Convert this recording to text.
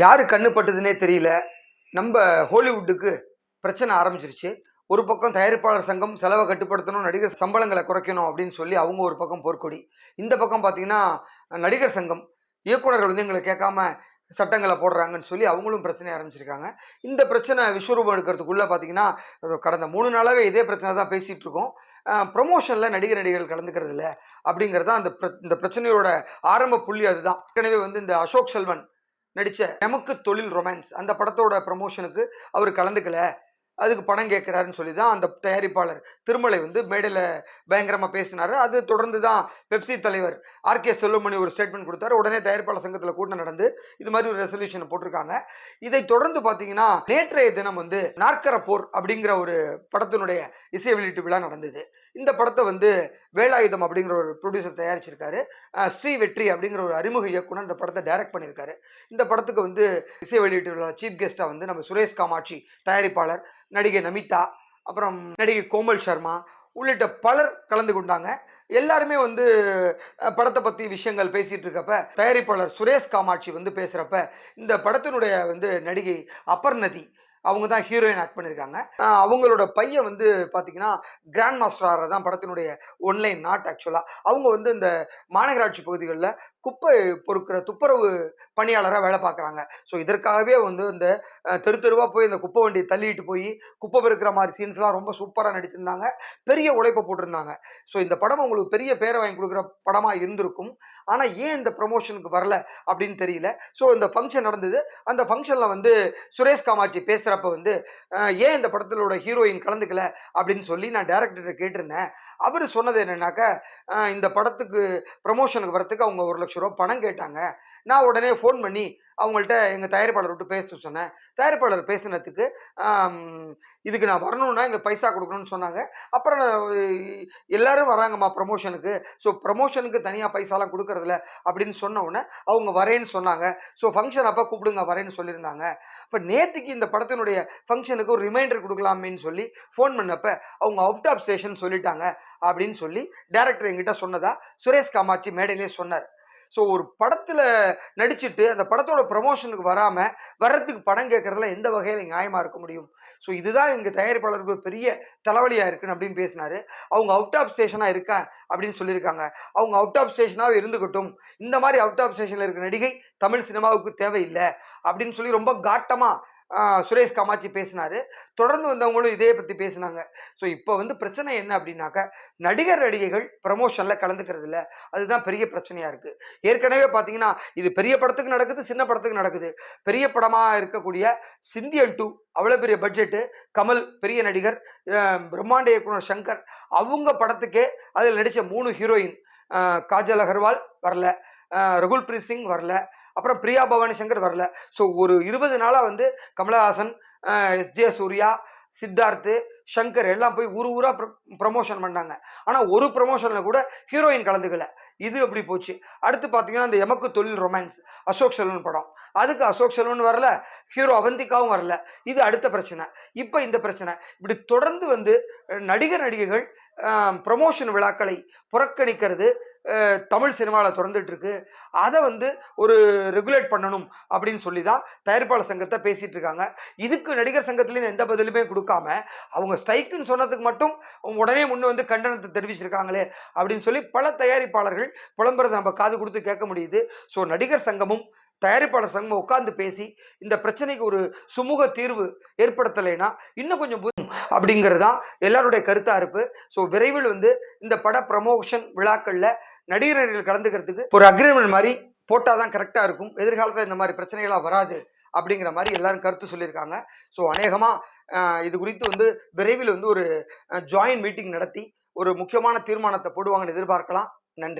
யார் கண்ணுப்பட்டதுன்னே தெரியல. நம்ம ஹாலிவுட்டுக்கு பிரச்சனை ஆரம்பிச்சிருச்சு. ஒரு பக்கம் தயாரிப்பாளர் சங்கம் செலவை கட்டுப்படுத்தணும் நடிகர் சம்பளங்களை குறைக்கணும் அப்படின்னு சொல்லி அவங்க ஒரு பக்கம் போர்க்கொடி. இந்த பக்கம் பார்த்தீங்கன்னா நடிகர் சங்கம் இயக்குனர்கள் வந்து எங்களை கேட்காம சட்டங்களை போடுறாங்கன்னு சொல்லி அவங்களும் பிரச்சனை ஆரம்பிச்சிருக்காங்க. இந்த பிரச்சனை விஸ்வரூபம் எடுக்கிறதுக்குள்ளே பார்த்தீங்கன்னா கடந்த மூணு நாளாகவே இதே பிரச்சனை தான் பேசிகிட்டு இருக்கோம். ப்ரொமோஷனில் நடிகர் நடிகர்கள் கலந்துக்கிறது இல்லை அப்படிங்கிறது தான் அந்த பிர- இந்த பிரச்சனையோட ஆரம்ப புள்ளி அதுதான். ஏற்கனவே வந்து இந்த அசோக் செல்வன் நடித்த நமக்கு தொழில் ரொமான்ஸ் அந்த படத்தோட ப்ரமோஷனுக்கு அவர் கலந்துக்கல. அதுக்கு பணம் கேட்குறாருன்னு சொல்லி தான் அந்த தயாரிப்பாளர் திருமலை வந்து மேடையில் பயங்கரமாக பேசினார். அது தொடர்ந்து தான் பெப்சி தலைவர் ஆர்கே செல்வமணி ஒரு ஸ்டேட்மெண்ட் கொடுத்தாரு. உடனே தயாரிப்பாளர் சங்கத்தில் கூட்டம் நடந்து இது மாதிரி ஒரு ரெசல்யூஷனை போட்டிருக்காங்க. இதை தொடர்ந்து பார்த்தீங்கன்னா நேற்றைய தினம் வந்து நாற்கர போர் அப்படிங்கிற ஒரு படத்தினுடைய இசை வெளியீட்டு விழா நடந்தது. இந்த படத்தை வந்து வேலாயுதம் அப்படிங்கிற ஒரு ப்ரொடியூசர் தயாரிச்சிருக்காரு. ஸ்ரீ வெற்றி அப்படிங்கிற ஒரு அறிமுக இயக்குனர் இந்த படத்தை டைரக்ட் பண்ணியிருக்காரு. இந்த படத்துக்கு வந்து இசை வெளியீட்டு விழா சீஃப் கெஸ்ட்டாக வந்து நம்ம சுரேஷ் காமாட்சி தயாரிப்பாளர் நடிகை நமிதா அப்புறம் நடிகை கோமல் சர்மா உள்ளிட்ட பலர் கலந்து கொண்டாங்க. எல்லாருமே வந்து படத்தை பற்றி விஷயங்கள் பேசிகிட்டு இருக்கப்ப தயாரிப்பாளர் சுரேஷ் காமாட்சி வந்து பேசுகிறப்ப இந்த படத்தினுடைய வந்து நடிகை அபர்ணதி அவங்க தான் ஹீரோயின் ஆக்ட் பண்ணியிருக்காங்க அவங்களோட பையன் வந்து பார்த்தீங்கன்னா கிராண்ட் மாஸ்டராக தான் படத்தினுடைய ஒன்லைன் நாட் ஆக்சுவலாக அவங்க வந்து இந்த மாநகராட்சி பகுதிகளில் குப்பை பொறுக்கிற துப்புரவு பணியாளராக வேலை பார்க்குறாங்க ஸோ இதற்காகவே வந்து இந்த தெரு தெருவாக போய் இந்த குப்பை வண்டியை தள்ளிட்டு போய் குப்பை பெருக்கிற மாதிரி சீன்ஸ்லாம் ரொம்ப சூப்பராக நடிச்சிருந்தாங்க. பெரிய உழைப்பை போட்டிருந்தாங்க. ஸோ இந்த படம் உங்களுக்கு பெரிய பேரை வாங்கி கொடுக்குற படமாக இருந்திருக்கும். ஆனால் ஏன் இந்த ப்ரமோஷனுக்கு வரல அப்படின்னு தெரியல. ஸோ இந்த ஃபங்க்ஷன் நடந்தது. அந்த ஃபங்க்ஷனில் வந்து சுரேஷ் காமாட்சி பேசுகிறப்ப வந்து ஏன் இந்த படத்திலோட ஹீரோயின் கலந்துக்கல? அப்படின்னு சொல்லி நான் டேரக்டர்கிட்ட கேட்டிருந்தேன். அவர் சொன்னது என்னென்னாக்கா இந்த படத்துக்கு ப்ரமோஷனுக்கு வரத்துக்கு அவங்க ஒரு லட்ச ரூபா பணம் கேட்டாங்க. நான் உடனே ஃபோன் பண்ணி அவங்கள்ட்ட எங்கள் தயாரிப்பாளர் விட்டு பேச சொன்னேன். தயாரிப்பாளர் பேசினதுக்கு இதுக்கு நான் வரணும்னா எங்களுக்கு பைசா கொடுக்கணும்னு சொன்னாங்க. அப்புறம் எல்லோரும் வராங்கம்மா ப்ரமோஷனுக்கு ஸோ ப்ரமோஷனுக்கு தனியாக பைசாலாம் கொடுக்கறதில்ல அப்படின்னு சொன்ன உடனே அவங்க வரேன்னு சொன்னாங்க. ஸோ ஃபங்க்ஷன் அப்போ கூப்பிடுங்க வரேன்னு சொல்லியிருந்தாங்க. இப்போ நேற்றுக்கு இந்த படத்தினுடைய ஃபங்க்ஷனுக்கு ஒரு ரிமைண்டர் கொடுக்கலாமேன்னு சொல்லி ஃபோன் பண்ணப்போ அவங்க அவுட் ஆஃப் ஸ்டேஷன் சொல்லிட்டாங்க. அப்படின்னு சொல்லி டேரக்டர் என்கிட்ட சொன்னதா சுரேஷ் காமாட்சி மேடையிலே சொன்னார். ஸோ ஒரு படத்தில் நடிச்சுட்டு அந்த படத்தோட ப்ரமோஷனுக்கு வராமல் வர்றதுக்கு படம் கேட்குறதுல எந்த வகையில் நியாயமாக இருக்க முடியும்? ஸோ இதுதான் எங்கள் தயாரிப்பாளருக்கு ஒரு பெரிய தலைவலியாக இருக்குன்னு அப்படின்னு பேசினார். அவங்க அவுட் ஆஃப் ஸ்டேஷனாக இருக்கா அப்படின்னு சொல்லியிருக்காங்க. அவங்க அவுட் ஆஃப் ஸ்டேஷனாக இருந்துக்கட்டும் இந்த மாதிரி அவுட் ஆஃப் ஸ்டேஷனில் இருக்க நடிகை தமிழ் சினிமாவுக்கு தேவையில்லை அப்படின்னு சொல்லி ரொம்ப காட்டமாக சுரேஷ் காமாட்சி பேசினார். தொடர்ந்து வந்தவங்களும் இதே பற்றி பேசினாங்க. ஸோ இப்போ வந்து பிரச்சனை என்ன அப்படின்னாக்க நடிகர் நடிகைகள் ப்ரமோஷனில் கலந்துக்கிறது இல்லை. அதுதான் பெரிய பிரச்சனையாக இருக்குது ஏற்கனவே பார்த்தீங்கன்னா இது பெரிய படத்துக்கு நடக்குது சின்ன படத்துக்கு நடக்குது. பெரிய படமாக இருக்கக்கூடிய சிந்தியன் டூ அவ்வளோ பெரிய பட்ஜெட்டு கமல் பெரிய நடிகர் பிரம்மாண்ட இயக்குனர் சங்கர் அவங்க படத்துக்கே அதில் நடித்த மூணு ஹீரோயின் காஜல் அகர்வால் வரல. ரகுல் பிரீத் சிங் வரல. அப்புறம் பிரியா பவானி சங்கர் வரல. ஸோ ஒரு இருபது நாளாக வந்து கமலஹாசன் எஸ் ஜே சூர்யா சித்தார்த்து சங்கர் எல்லாம் போய் ஊர் ஊரா ப்ரமோஷன் பண்ணாங்க. ஆனால் ஒரு ப்ரமோஷனில் கூட ஹீரோயின் கலந்துக்கல. இது அப்படி போச்சு. அடுத்து பார்த்தீங்கன்னா இந்த எமக்கு தொழில் ரொமான்ஸ் அசோக் செல்வன் படம். அதுக்கு அசோக் செல்வன் வரல ஹீரோ அவந்திகாவும் வரல. இது அடுத்த பிரச்சனை. இப்போ இந்த பிரச்சனை. இப்படி தொடர்ந்து வந்து நடிகர் நடிகைகள் ப்ரமோஷன் விழாக்களை புறக்கணிக்கிறது தமிழ் சினிமாவில் தொடர்ந்துட்டு இருக்கு அதை வந்து ஒரு ரெகுலேட் பண்ணணும் அப்படின்னு சொல்லி தான் தயாரிப்பாளர் சங்கத்தை பேசிட்டு இருக்காங்க இதுக்கு நடிகர் சங்கத்துலேருந்து எந்த பதிலுமே கொடுக்காம அவங்க ஸ்ட்ரைக்குன்னு சொன்னதுக்கு மட்டும் உடனே முன்னே வந்து கண்டனத்தை தெரிவிச்சிருக்காங்களே அப்படின்னு சொல்லி பல தயாரிப்பாளர்கள் புலம்புறதை நம்ம காது கொடுத்து கேட்க முடியுது. ஸோ நடிகர் சங்கமும் தயாரிப்பாளர் சங்கமும் உட்காந்து பேசி இந்த பிரச்சனைக்கு ஒரு சுமூக தீர்வு ஏற்படுத்தலைன்னா இன்னும் கொஞ்சம் அப்படிங்கிறது தான் எல்லாருடைய கருத்தாக இருப்பு. ஸோ விரைவில் வந்து இந்த பட ப்ரமோஷன் விழாக்களில் நடிகர்கள் கலந்துக்கிறதுக்கு ஒரு அக்ரிமெண்ட் மாதிரி போட்டால் தான் கரெக்டாக இருக்கும். எதிர்காலத்தில் இந்த மாதிரி பிரச்சனைகளாக வராது அப்படிங்கிற மாதிரி எல்லாரும் கருத்து சொல்லியிருக்காங்க. ஸோ அநேகமாக இது குறித்து வந்து விரைவில் வந்து ஒரு ஜாயின்ட் மீட்டிங் நடத்தி ஒரு முக்கியமான தீர்மானத்தை போடுவாங்கன்னு எதிர்பார்க்கலாம். நன்றி.